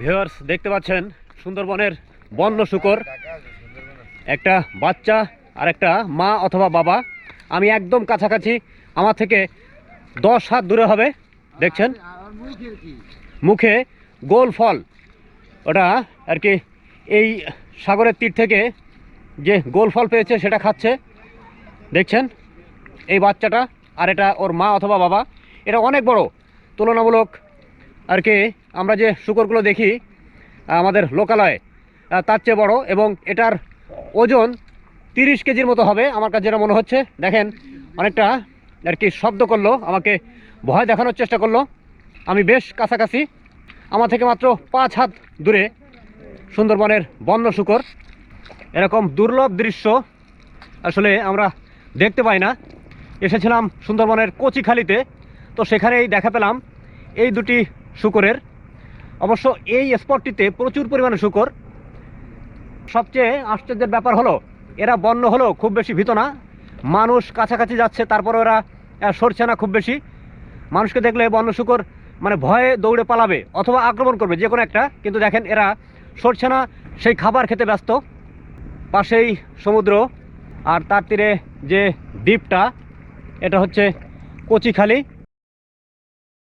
Viewers দেখতে পাচ্ছেন সুন্দরবনের বন্য শুকর। একটা বাচ্চা আর একটা মা অথবা বাবা। আমি একদম কাছাকাছি, আমার থেকে দশ হাত দূরে হবে, দেখছেন? মুখে গোল ফল। ওটা আর কি এই সাগরের তীর থেকে যে গোল ফল পেয়েছে, সেটা খাচ্ছে। দেখছেন? এই বাচ্চাটা আর এটা ওর মা অথবা বাবা। এটা অনেক বড়, তুলনামূলক আর কি আমরা যে শুকরগুলো দেখি আমাদের লোকালয়ে তার চেয়ে বড় এবং এটার ওজন তিরিশ কেজির মতো হবে। আমার কাছে যেটা মনে হচ্ছে, দেখেন, অনেকটা আর কি শব্দ করল, আমাকে ভয় দেখানোর চেষ্টা করল। আমি বেশ কাছাকাছি, আমার থেকে মাত্র পাঁচ হাত দূরে সুন্দরবনের বন্য শুকর। এরকম দুর্লভ দৃশ্য আসলে আমরা দেখতে পাই না। এসেছিলাম সুন্দরবনের কচিখালিতে, তো সেখানেই দেখা পেলাম এই দুটি শুকরের। অবশ্য এই স্পটটিতে প্রচুর পরিমাণে শুকর। সবচেয়ে আশ্চর্যের ব্যাপার হলো এরা বন্য হলো খুব বেশি ভীত না। মানুষ কাছাকাছি যাচ্ছে তারপরে আহ, সরছে না খুব বেশি। মানুষকে দেখলে বন্য শুকর মানে ভয়ে দৌড়ে পালাবে অথবা আক্রমণ করবে যে কোনো একটা। কিন্তু দেখেন এরা সরছে না সেই খাবার খেতে ব্যস্ত। পাশেই সমুদ্র আর তার তীরে যে দ্বীপটা এটা হচ্ছে কচিখালি।